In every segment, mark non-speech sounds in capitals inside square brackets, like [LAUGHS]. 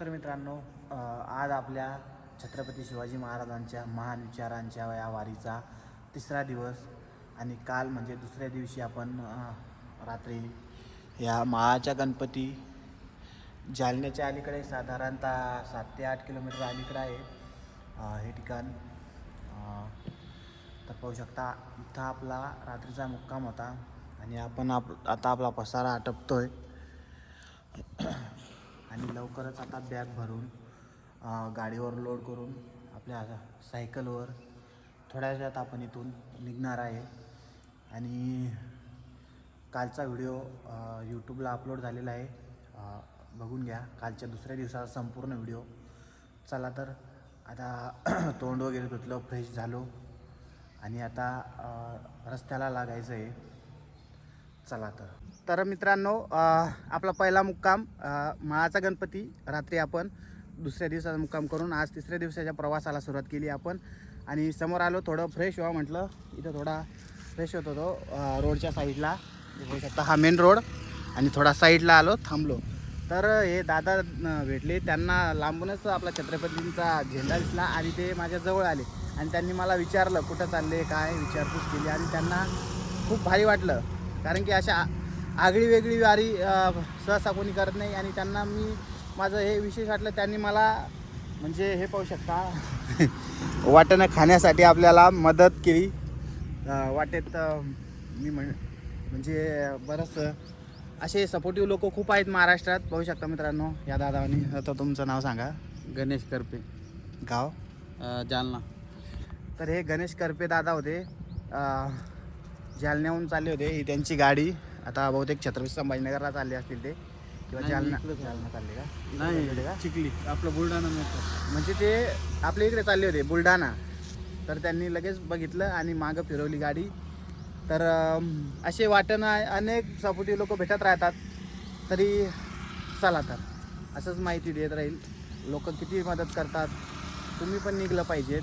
तर मित्रांनो आज आपल्या छत्रपती शिवाजी महाराजांच्या महान विचारांच्या या वारीचा तिसरा दिवस आणि काल म्हणजे दुसऱ्या दिवशी आपण रात्री या महाच्या गणपती जालन्याच्या अलीकडे साधारणतः सात ते आठ किलोमीटर अलीकडे आहे. हे ठिकाण तर पाहू शकता इथं आपला रात्रीचा मुक्काम होता आणि आपण आप आता आपला पसारा आटपतो आहे आणि लवकरच आता बॅग भरून गाडीवर लोड करून आपल्या सायकलवर थोड्या वेळात आपण इथून निघणार आहे. आणि कालचा व्हिडिओ यूट्यूबला अपलोड झालेला आहे. बघून घ्या. कालच्या दुसऱ्या दिवसाचा संपूर्ण व्हिडिओ चला तर आता [CLEARS THROAT] तोंड वगैरे धुतलं फ्रेश झालो. आणि आता रस्त्याला लागायचं आहे चला तर. तर मित्रांनो आपला पहिला मुक्काम माळाचा गणपती रात्री आपण दुसऱ्या दिवसाचा मुक्काम करून आज तिसऱ्या दिवसाच्या प्रवासाला सुरुवात केली आपण. आणि समोर आलो थोडं फ्रेश व्हा म्हटलं. इथं थोडा फ्रेश होत होतो रोडच्या साईडला होऊ शकता हा मेन रोड आणि थोडा साईडला आलो थांबलो. तर हे दादा भेटले. त्यांना लांबूनच आपला छत्रपतींचा झेंडा दिसला आणि ते माझ्याजवळ आले. आणि त्यांनी मला विचारलं कुठं चालले काय विचारपूस केली. आणि त्यांना खूप भारी वाटलं. कारण की अशा आगळी वेगळी वारी सहसा कोणी करत नाही आणि त्यांना मी माझं हे विशेष वाटलं त्यांनी मला म्हणजे हे पाहू शकता [LAUGHS] वाटणं खाण्यासाठी आपल्याला मदत केली. वाटेत मी म्हण म्हणजे बरंच असे सपोर्टिव्ह लोक खूप आहेत महाराष्ट्रात. पाहू शकता मित्रांनो या दादावानी. आता तुमचं नाव सांगा. गणेश करपे. गाव? जालना. तर हे गणेश करपे दादा होते. जालन्याहून चालले होते. ही त्यांची गाडी. आता बहुतेक छत्रपती संभाजीनगरला चालले असतील ते. किंवा नाही, जालना इकडे चालले. जालना चालले का? इकडे चालले होते का? नाही चिखली. आपलं बुलढाणा नव्हतं म्हणजे ते आपल्या इकडे चालले होते बुलढाणा. तर त्यांनी लगेच बघितलं आणि मागं फिरवली गाडी. तर अम, असे वाटणं अनेक सपोर्टिव्ह लोक भेटत राहतात. तरी चला तर. असंच माहिती देत राहील. लोक किती मदत करतात. तुम्ही पण निघलं पाहिजे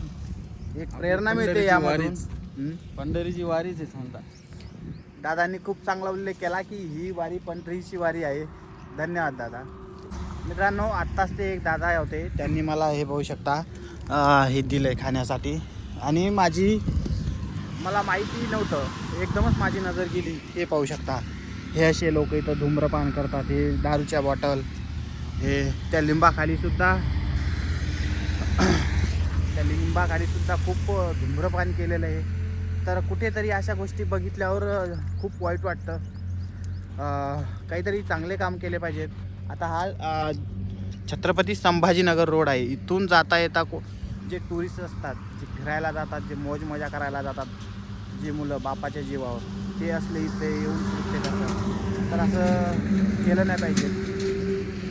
एक प्रेरणा मिळते पंढरीची यामधून. वारीच. पंढरीची वारीच आहे समजा दादांनी खूप चांगला उल्लेख केला की ही वारी पंढरीची वारी आहे. धन्यवाद दादा. मित्रांनो आत्ताच ते एक दादा होते. त्यांनी मला हे पाहू शकता हे दिलं आहे खाण्यासाठी. आणि माझी मला माहिती नव्हतं. एकदमच माझी नजर गेली. हे पाहू शकता. हे असे लोक इथं धूम्रपान करतात. हे दारूच्या बॉटल हे त्या लिंबाखालीसुद्धा [CLEARS THROAT] त्या लिंबाखालीसुद्धा खूप धूम्रपान केलेलं आहे. तर कुठेतरी अशा गोष्टी बघितल्यावर खूप वाईट वाटतं. काहीतरी चांगले काम केले पाहिजेत. आता हा छत्रपती संभाजीनगर रोड आहे. इथून जाता येता को जे टुरिस्ट असतात जे फिरायला जातात जे मौज मजा करायला जातात जे मुलं बापाच्या जीवावर ते असले इथे येऊन कृत्य करतात. तर असं केलं नाही पाहिजे.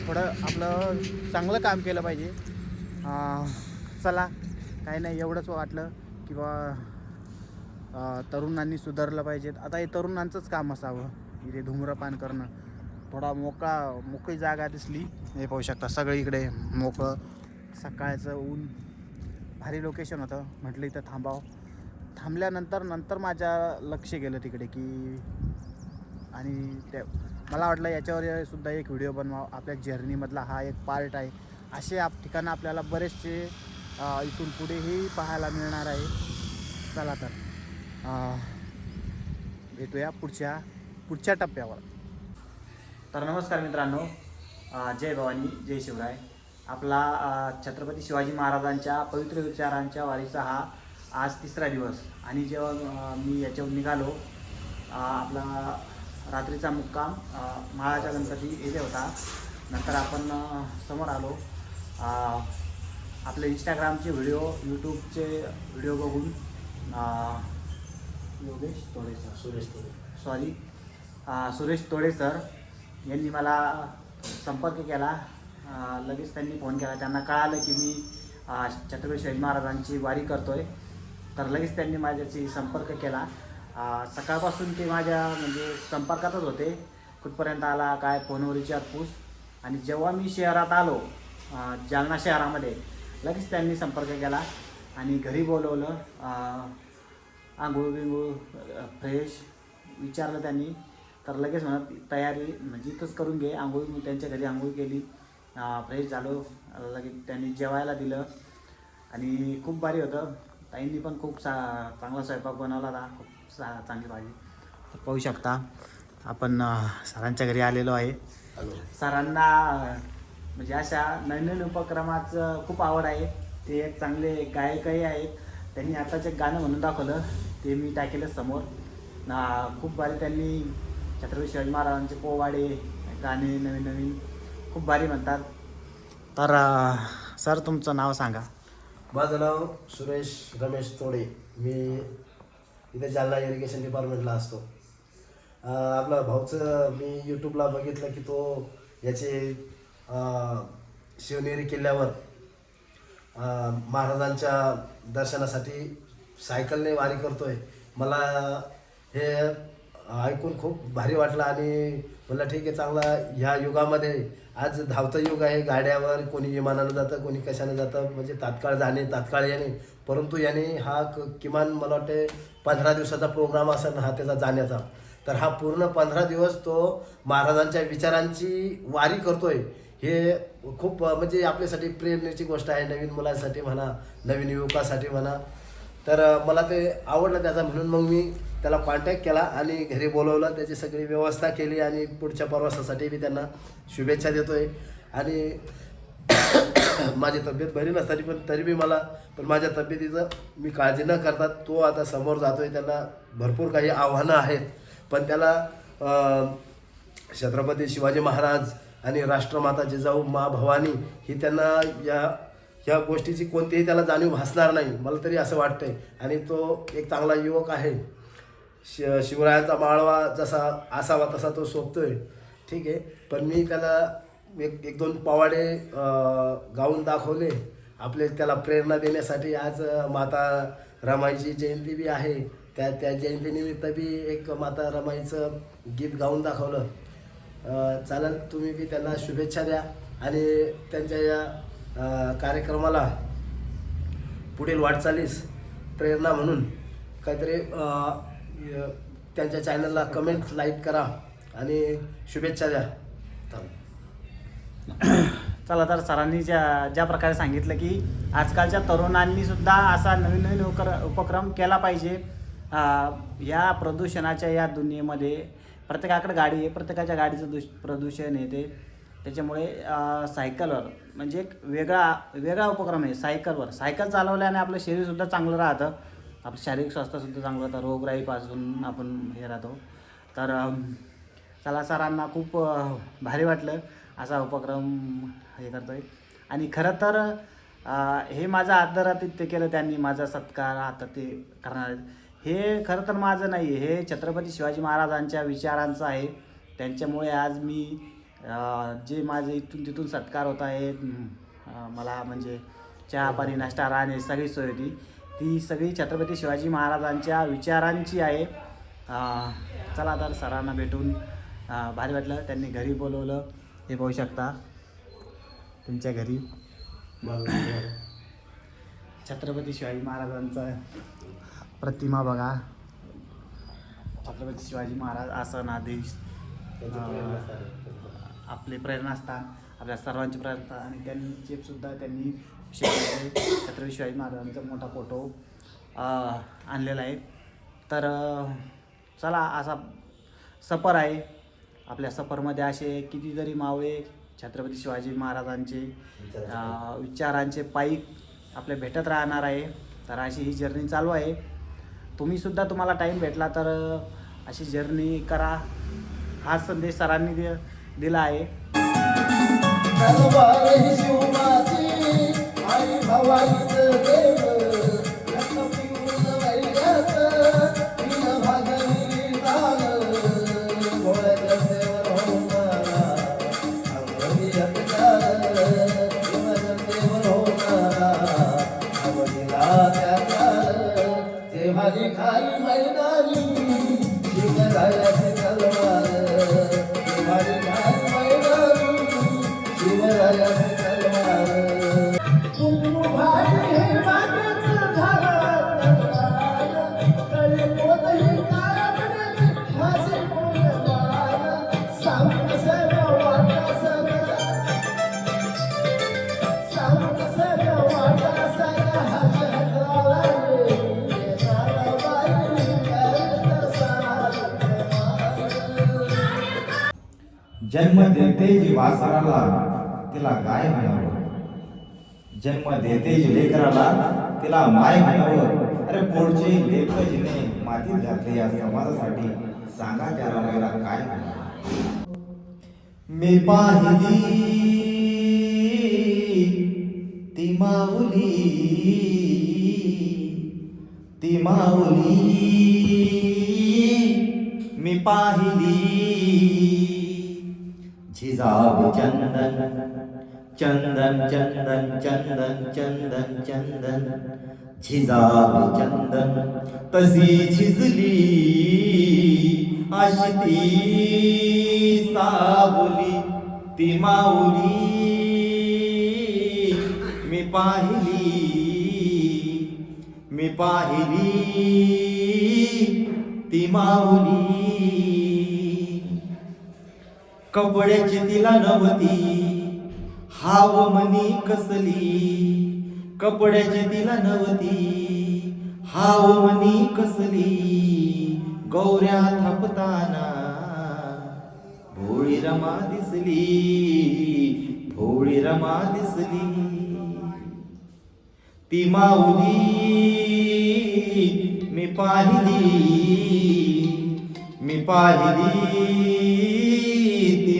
थोडं आपलं चांगलं काम केलं पाहिजे. चला काही नाही एवढंच वाटलं. किंवा तरुणांनी सुधारलं पाहिजेत. आता हे तरुणांचंच काम असावं. इथे धूम्रपान करणं. थोडा मोकळा मोकळी जागा दिसली. हे पाहू शकता सगळीकडे मोकळं. सकाळचं ऊन. भारी लोकेशन होतं. म्हटलं इथं थांबावं. थांबल्यानंतर नंतर माझ्या लक्ष गेलं तिकडे की आणि त्या मला वाटलं याच्यावर सुद्धा एक व्हिडिओ बनवा आपल्या जर्नीमधला हा एक पार्ट आहे. असे आप ठिकाणं आपल्याला बरेचसे इथून पुढेही पाहायला मिळणार आहे. चला तर. भेटूया पुढच्या पुढच्या टप्प्यावर. तर नमस्कार मित्रांनो जय भवानी जय शिवराय. आपला छत्रपती शिवाजी महाराजांच्या पवित्र विचारांच्या वारीचा हा आज तिसरा दिवस. आणि जेव्हा मी याच्यावर निघालो आपला रात्रीचा मुक्काम महाराजा गणपती येथे होता. नंतर आपण समोर आलो. आपले इंस्टाग्रामचे व्हिडिओ यूट्यूबचे व्हिडिओ बघून योगेश तोडे सर सुरेश तोडे सॉरी सुरेश तोडे सर यांनी मला संपर्क केला. लगेच त्यांनी फोन केला. त्यांना कळालं की मी छत्रपती शिवाजी महाराजांची वारी करतोय. तर लगेच त्यांनी माझ्याशी संपर्क केला. सकाळपासून ते माझ्या म्हणजे संपर्कातच होते. कुठपर्यंत आला काय फोनवर विचारपूस आणि जेव्हा मी शहरात आलो जालना शहरामध्ये लगेच त्यांनी संपर्क केला. आणि घरी बोलवलं. आंघोळ बिंघोळ फ्रेश विचारलं त्यांनी. तर लगेच म्हणत तयारी म्हणजे इथंच करून घे आंघोळ मी त्यांच्या घरी आंघोळ केली. फ्रेश झालो. लगेच त्यांनी जेवायला दिलं. आणि खूप भारी होतं. ताईंनी पण खूप सा चांगला स्वयंपाक बनवला होता. खूप सा चांगली भाजी. तर पाहू शकता आपण सरांच्या घरी आलेलो आहे. सरांना म्हणजे अशा नवीन नवीन उपक्रमाचं खूप आवड आहे. ते एक चांगले गायकही आहेत. त्यांनी आताच एक गाणं म्हणून दाखवलं. ते मी टाकेलं समोर. ना खूप भारी त्यांनी छत्रपती शिवाजी महाराजांचे पोवाडे गाणे नवीन नवीन खूप भारी म्हणतात. तर सर तुमचं नाव सांगा. माझं नाव सुरेश रमेश तोडे. मी इथे जालना इरिगेशन डिपार्टमेंटला असतो. आपला भाऊचं मी यूट्यूबला बघितलं की तो याचे शिवनेरी किल्ल्यावर महाराजांच्या दर्शनासाठी सायकलने वारी करतोय. मला हे ऐकून खूप भारी वाटलं आणि म्हटलं ठीक आहे चांगला ह्या युगामध्ये आज धावतं युग आहे. गाड्यावर कोणी विमानानं जातं कोणी कशानं जातं म्हणजे तात्काळ जाणे तात्काळ येणे. परंतु याने हा क- किमान मला वाटते पंधरा दिवसाचा प्रोग्राम असेल हा त्याचा जाण्याचा. तर हा पूर्ण पंधरा दिवस तो महाराजांच्या विचारांची वारी करतोय. हे खूप म्हणजे आपल्यासाठी प्रेरणेची गोष्ट आहे. नवीन मुलांसाठी म्हणा नवीन युवकासाठी म्हणा. तर मला ते आवडलं त्याचा म्हणून मग मी त्याला कॉन्टॅक्ट केला आणि घरी बोलवलं. त्याची सगळी व्यवस्था केली आणि पुढच्या प्रवासासाठी मी त्यांना शुभेच्छा देतो आहे आणि [COUGHS] माझी तब्येत बरी नसताना पण तरी बी मला पण माझ्या तब्येतीचं मी काळजी न करता तो आता समोर जातो आहे त्याला भरपूर काही आव्हानं आहेत. पण त्याला छत्रपती शिवाजी महाराज आणि राष्ट्रमाता जिजाऊ मा भवानी ही त्यांना या ह्या गोष्टीची कोणतीही त्याला जाणीव भासणार नाही. मला तरी असं वाटतंय. आणि तो एक चांगला युवक आहे. शि शिवरायांचा माळवा जसा असावा तसा तो सोपतोय. ठीक आहे. पण मी त्याला एक एक दोन पवाडे गाऊन दाखवले. आपले त्याला प्रेरणा देण्यासाठी आज माता रमाईची जयंती बी आहे. त्या त्या जयंतीनिमित्त बी एक माता रमाईचं गीत गाऊन दाखवलं. चालेल. तुम्ही बी त्यांना शुभेच्छा द्या. आणि त्यांच्या या कार्यक्रमाला पुढील वाटचालीस प्रेरणा म्हणून काहीतरी त्यांच्या चॅनलला कमेंट लाईक करा आणि शुभेच्छा द्या. चला. तर सरांनी ज्या ज्या प्रकारे सांगितलं की आजकालच्या तरुणांनी सुद्धा असा नवीन नवीन उकर उपक्रम केला पाहिजे. या प्रदूषणाच्या या दुनियेमध्ये प्रत्येकाकडे गाडी आहे प्रत्येकाच्या गाडीचं दुष प्रदूषण येते. त्याच्यामुळे सायकलवर म्हणजे एक वेगळा वेगळा उपक्रम आहे सायकलवर. सायकल चालवल्याने आपलं शरीरसुद्धा चांगलं राहतं. आपलं शारीरिक स्वास्थ्यसुद्धा चांगलं राहतं. रोगराईपासून आपण हे राहतो. तर चला सरांना खूप भारी वाटलं असा उपक्रम हे करतोय. आणि खरं तर हे माझं आदरातिथ्य केलं त्यांनी माझा सत्कार आता ते करणार आहेत. हे खरं तर माझं नाही हे छत्रपती शिवाजी महाराजांच्या विचारांचं आहे. त्यांच्यामुळे आज मी जे माझे इथून तिथून सत्कार होत आहे मला म्हणजे चहा पाणी नाश्ता राहणे सगळी सोय होती. ती सगळी छत्रपती शिवाजी महाराजांच्या विचारांची आहे. चला तर सरांना भेटून भारी वाटलं. त्यांनी घरी बोलवलं. हे पाहू शकता तुमच्या घरी. छत्रपती शिवाजी महाराजांचा प्रतिमा बघा. छत्रपती शिवाजी महाराज आसन आदेश आपले प्रेरणास्थान आपल्या सर्वांचे प्रेरणास्थान आणि त्यांचे सुद्धा त्यांनी छत्रपती शिवाजी महाराजांचा मोठा फोटो आणलेला आहे. तर चला असा सफर आहे. आपल्या सफरमध्ये असे कितीतरी मावळे छत्रपती शिवाजी महाराजांचे विचारांचे पाईक आपल्या भेटत राहणार आहे. तर अशी ही जर्नी चालू आहे. तुम्हीसुद्धा तुम्हाला टाईम भेटला तर अशी जर्नी करा. हा संदेश सरांनी दे दिला आहे. तलवार आई जन्म देते जी वासराला तिला गाय म्हणावं. जन्म देते जी लेकराला तिला माय म्हणावं. अरे पुढचे लेख जिने मातीत घातले या समाजासाठी सांगा त्या रमायला काय म्हणावं. मी पाहिली ती माऊली. ती माऊली. मी पाहिली झिजावे चंदन चंदन चंदन चंदन चंदन चंदन झिजावे चंदन तशी झिजली अशी ती सावली ती माऊली मी पाहिली मी पाहिली ती माऊली कपड्याची तिला नव्हती हाव मनी कसली? कपड्याची तिला नव्हती हाव मनी कसली? गौऱ्या थापताना. भोळी रमा दिसली. भोळी रमा दिसली. ती माऊली मी पाहिली. मी पाहिली.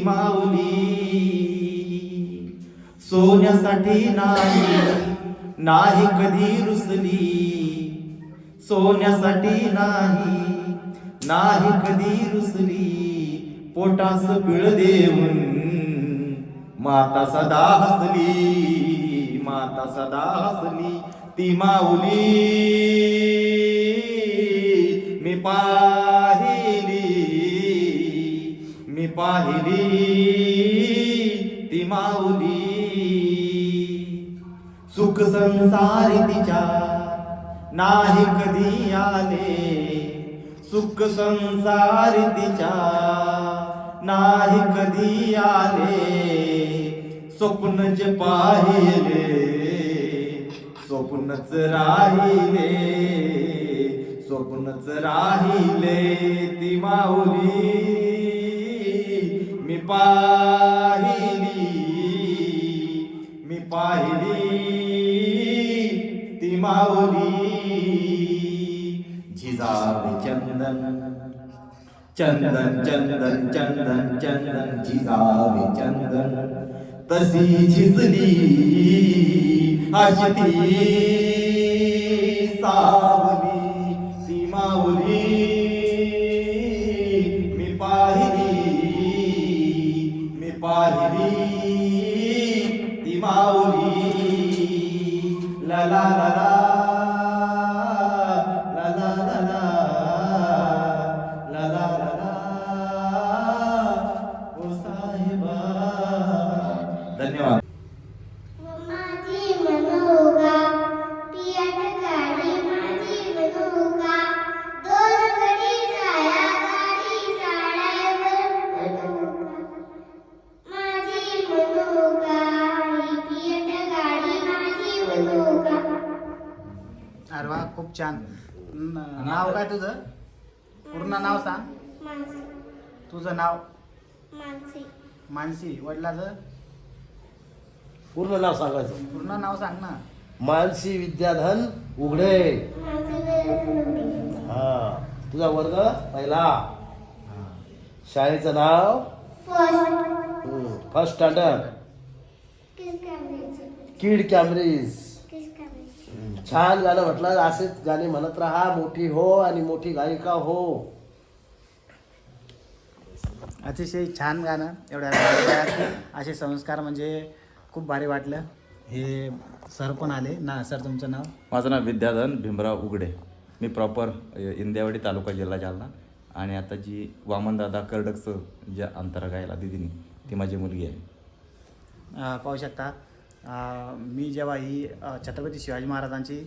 माऊली. सोन्यासाठी नाही नाही कधी रुसली. सोन्यासाठी नाही नाही कधी रुसली. पोटास पिळ देऊन माता सदा हसली. माता सदा हसली ती माऊली. संसार तिच्या नाही कधी आले. सुख संसार तिच्या नाही कधी आले. स्वप्न जे पाहिले स्वप्नच राहिले स्वप्नच राहिले ती माऊली. मी पाहिली मी पाहिली. माऊली झिजावे चंदन। चंदन चंदन चंदन चंदन। जिजावे चंदन। तशी झिजली अशी ती सा मनोगा अरे वा खूप छान. न- नाव काय तुझं? पूर्ण नाव सांग. तुझं नाव? मानसी. मानसी. वडिलाचं? पूर्ण नाव सांगायचं. पूर्ण नाव सांग ना. मानसी विद्याधन उघडे. हा तुझा वर्ग पहिला. शाळेचं नाव? फर्स्ट फर्स्ट स्टँडर्ड किड कॅमरीज छान गाणं म्हटलं असेच गाणे म्हणत राहा. मोठी हो आणि मोठी गायिका हो. अतिशय छान गाणं एवढ्या असे संस्कार म्हणजे खूप भारी वाटलं. हे सर पण आले. ना सर तुमचं नाव? माझं नाव विद्याधन भीमराव उघडे मी प्रॉपर इंद्यावाडी तालुका जिल्हा जालना. आणि आता जी वामनदादा कर्डकचं ज्या अंतरा गायला दिदीनी ती माझी मुलगी आहे. पाहू शकता. मी जेव्हा ही छत्रपती शिवाजी महाराजांची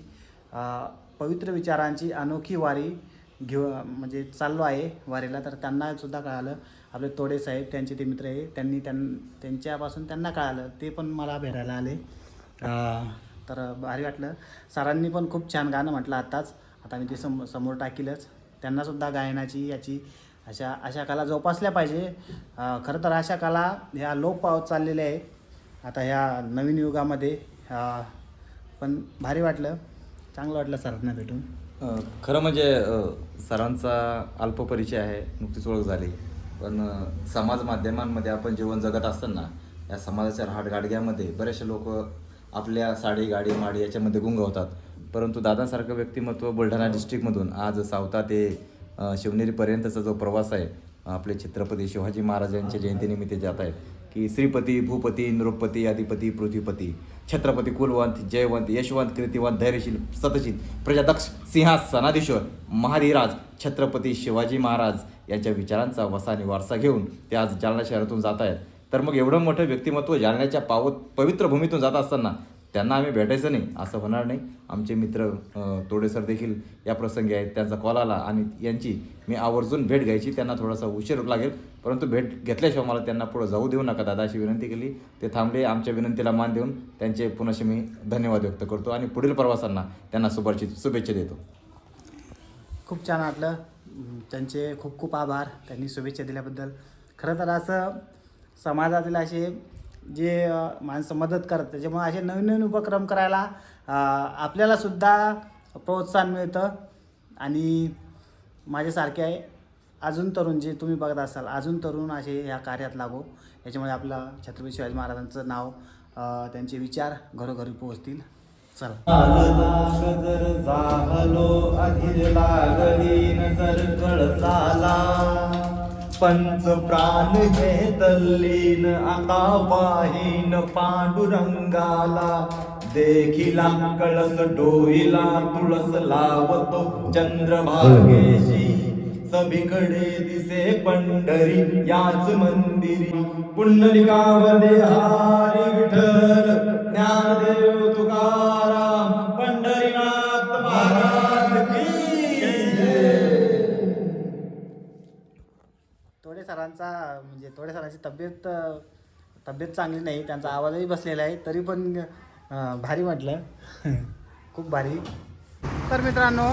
पवित्र विचारांची अनोखी वारी घेऊ म्हणजे चाललो आहे वारीला तर त्यांनासुद्धा कळालं. आपले तोडे साहेब त्यांचे ते मित्र आहे त्यांनी त्यां त्यांच्यापासून त्यांना कळालं. ते पण मला भेटायला आले. तर भारी वाटलं. सरांनी पण खूप छान गाणं म्हटलं आत्ताच. आता मी ते सम समोर टाकीलच. त्यांनासुद्धा गायनाची याची अशा अशा कला जोपासल्या पाहिजे. खरं तर अशा कला ह्या लोप पावत चाललेल्या आहे आता ह्या नवीन युगामध्ये पण भारी वाटलं. चांगलं वाटलं सरांना भेटून. खरं म्हणजे सरांचा अल्प परिचय आहे नुकतीच ओळख झाली. पण समाज माध्यमांमध्ये आपण जीवन जगत असताना या समाजाच्या राहाटगाडग्यामध्ये बरेचसे लोक आपल्या साडी गाडी माडी याच्यामध्ये गुंगवतात. परंतु दादासारखं व्यक्तिमत्व बुलढाणा डिस्ट्रिक्टमधून आज सावता ते शिवनेरीपर्यंतचा जो प्रवास आहे आपले छत्रपती शिवाजी महाराज यांच्या जयंतीनिमित्त जात आहेत की श्रीपती भूपती नृपती अधिपती पृथ्वीपती. छत्रपती कुलवंत जयवंत यशवंत कीर्तिवंत धैर्यशील सतशील प्रजादक्ष सिंहासनाधीश्वर महाधीराज छत्रपती शिवाजी महाराज यांच्या विचारांचा वसा आणि वारसा घेऊन ते आज जालना शहरातून जात आहेत. तर मग एवढं मोठं व्यक्तिमत्व जालन्याच्या पावत पवित्र भूमीतून जात असताना त्यांना आम्ही भेटायचं नाही असं होणार नाही. आमचे मित्र तोडेसर देखील या प्रसंगी आहेत. त्यांचा कॉल आला आणि यांची मी आवर्जून भेट घ्यायची. त्यांना थोडासा उशीर लागेल. परंतु भेट घेतल्याशिवाय मला त्यांना पुढं जाऊ देऊ नका दादा अशी विनंती केली. ते थांबले आमच्या विनंतीला मान देऊन त्यांचे पुनश्च मी धन्यवाद व्यक्त करतो आणि पुढील प्रवासांना त्यांना सुपरची शुभेच्छा देतो. खूप छान वाटलं. त्यांचे खूप खूप आभार. त्यांनी शुभेच्छा दिल्याबद्दल. खरं तर असं समाजातील असे जे माणसं मदत करतात. त्याच्यामुळे असे नवीन नवीन उपक्रम करायला आपल्यालासुद्धा प्रोत्साहन मिळतं. आणि माझ्यासारखे आहे अजून तरुण जे तुम्ही बघत असाल अजून तरुण असे ह्या कार्यात लागो. याच्यामुळे आपलं छत्रपती शिवाजी महाराजांचं नाव त्यांचे विचार घरोघरी पोहोचतील. चला. पंच प्राण घेतलीन आता पाहिन पांडुरंगाला. देखिला कळस डोईला तुळस लावतो चंद्रभागेशी. सभीकडे दिसे पंढरी याच मंदिरी. पुंडलिकामध्ये हारी विठ्ठल ज्ञानदेव तुका सरांचा म्हणजे तोडे सरांची तब्येत तब्येत चांगली नाही त्यांचा आवाजही बसलेला आहे तरी पण भारी म्हटलं [LAUGHS] खूप भारी. तर मित्रांनो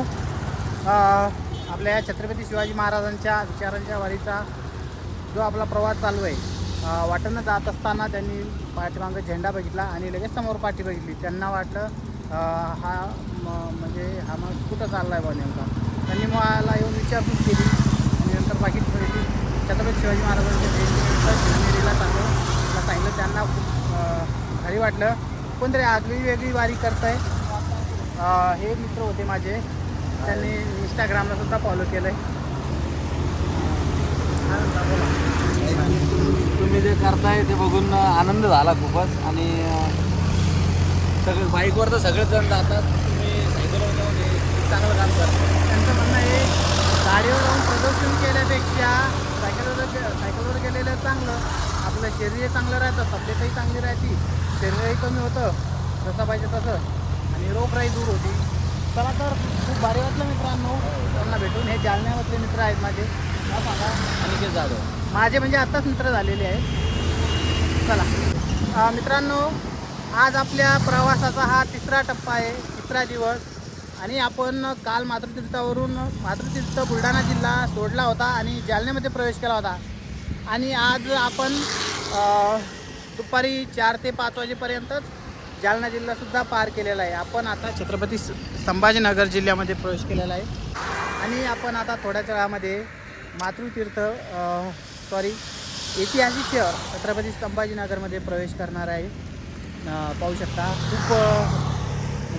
आपल्या या छत्रपती शिवाजी महाराजांच्या विचारांच्या वारीचा जो आपला प्रवास चालू आहे वाटणं वाटेनं जात असताना त्यांनी पाठीमागं झेंडा बघितला आणि लगेच समोर पाठी बघितली. त्यांना वाटलं हा म्हणजे हा मग कुठं चालला आहे बा नेमका? त्यांनी मला येऊन विचारपूस केली आणि नंतर पाकिट बघितली छत्रपती शिवाजी महाराजांच्या जयंतीनिमित्त शिवनेरीला चाललो मला सांगितलं त्यांना खूप भारी वाटलं. कोणतरी आगळी वेगळी वारी करत आहे हे मित्र होते माझे. त्यांनी इंस्टाग्रामला सुद्धा फॉलो केलं आहे तुम्ही जे करताय ते बघून आनंद झाला खूपच. आणि सगळे बाईकवर तर सगळेच जण जातात. तुम्ही सायकलवर जाऊन हे खूप चांगलं काम करता त्यांचं म्हणणं आहे गाडीवर जाऊन प्रदर्शन केल्यापेक्षा सायकलवर गेलेलं चांगलं. आपलं शरीर चांगलं राहतं तब्येतही चांगली राहते शरीरही कमी होतं जसं पाहिजे तसं. आणि रोगराई दूर होती. चला तर खूप भारी वाटलं मित्रांनो. त्यांना भेटून. हे जालन्यामधले मित्र आहेत माझे. सांगा. अनिकेत जाधव. माझे म्हणजे आत्ताच मित्र झालेले आहेत. चला. मित्रांनो आज आपल्या प्रवासाचा हा तिसरा टप्पा आहे. तिसरा दिवस. आणि आपण काल मातृतीर्थावरून मातृतीर्थ बुलढाणा जिल्हा सोडला होता आणि जालन्यामध्ये प्रवेश केला होता. आणि आज आपण दुपारी चार ते पाच वाजेपर्यंतच जालना जिल्हासुद्धा पार केलेला आहे. आपण आता छत्रपती संभाजीनगर जिल्ह्यामध्ये प्रवेश केलेला आहे. आणि आपण आता थोड्याच वेळामध्ये मातृतीर्थ सॉरी ऐतिहासिक शहर छत्रपती संभाजीनगरमध्ये प्रवेश करणार आहे. पाहू शकता खूप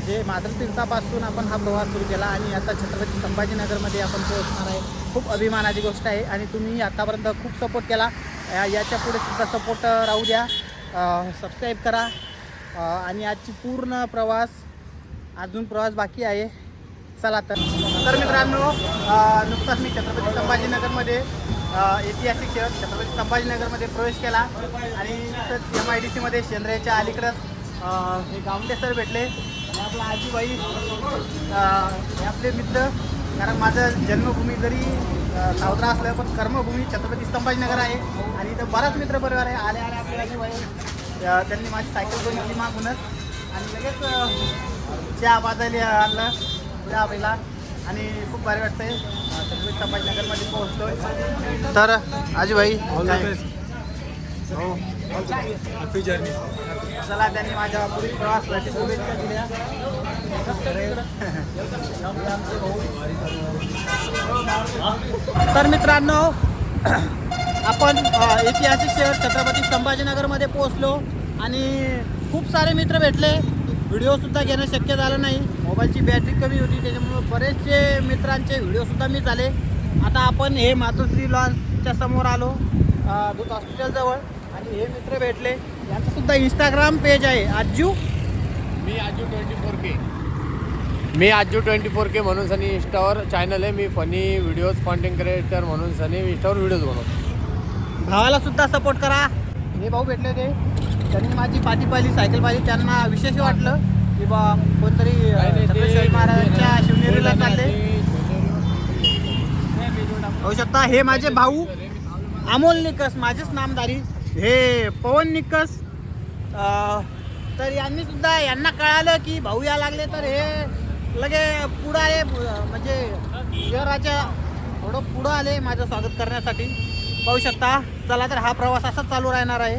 म्हणजे माधुरतीर्थापासून आपण हा प्रवास सुरू केला आणि आता छत्रपती संभाजीनगरमध्ये आपण पोहोचणार आहे. खूप अभिमानाची गोष्ट आहे आणि तुम्ही आतापर्यंत खूप सपोर्ट केला. या- याच्यापुढे सुद्धा सपोर्ट राहू द्या. सबस्क्राईब करा. आणि आजची पूर्ण प्रवास अजून प्रवास बाकी आहे. चला तर. तर मित्रांनो नुकताच मी छत्रपती संभाजीनगरमध्ये ऐतिहासिक शहर छत्रपती संभाजीनगरमध्ये प्रवेश केला. आणि तिथंच एम आय डी सीमध्ये शेंद्रेच्या अलीकडंच हे गावंडे सर भेटले. आपला आजीबाई हे आपले मित्र. कारण माझं जन्मभूमी जरी अ, सावत्रा असलं पण कर्मभूमी छत्रपती संभाजीनगर आहे. आणि इथं बराच मित्र परिवार आहे. आले आले आपल्या आजीबाई. त्यांनी माझी सायकल बघितली मागूनच. आणि लगेच चहा बाजायला आणलं चहा प्यायला आणि खूप भारी वाटतंय. छत्रपती संभाजीनगरमध्ये पोहोचलोय. तर आजी हॅपी जर्नी चला त्यांनी माझ्या पुढील प्रवासासाठी शुभेच्छा दिल्या. तर मित्रांनो आपण ऐतिहासिक शहर छत्रपती संभाजीनगरमध्ये पोहोचलो आणि खूप सारे मित्र भेटले. व्हिडिओसुद्धा घेणं शक्य झालं नाही. मोबाईलची बॅटरी कमी होती त्याच्यामुळे बरेचसे मित्रांचे व्हिडिओसुद्धा मी झाले. आता आपण हे मातोश्री लॉनच्या समोर आलो दूत दूध हॉस्पिटलजवळ हे मित्र भेटले. यांचासुद्धा इंस्टाग्राम पेज आहे. आजू मी आजू ट्वेंटी फोर के. मी आजू ट्वेंटी फोर के म्हणून सनी इंस्टावर चॅनल आहे. मी फनी व्हिडिओज कॉन्टेंट क्रिएटर म्हणून सनी इंस्टावर व्हिडिओज बनवतो. भावाला सुद्धा सपोर्ट करा. हे भाऊ भेटले ते. त्यांनी माझी पाठी पाहिली सायकल पाहिली. त्यांना विशेष वाटलं की बा कोणतरी शिवाजी महाराजांच्या शिवनेरीला चालले. होऊ शकता. हे माझे भाऊ. अमोल निकस माझेच नामदारी. हे पवन निकस. तर यांनी सुद्धा यांना कळालं की भाऊ या लागले तर हे लगे पुढं आले म्हणजे शहराच्या थोडं पुढं आले माझं स्वागत करण्यासाठी. पाहू शकता चला तर हा प्रवास असाच चालू राहणार आहे.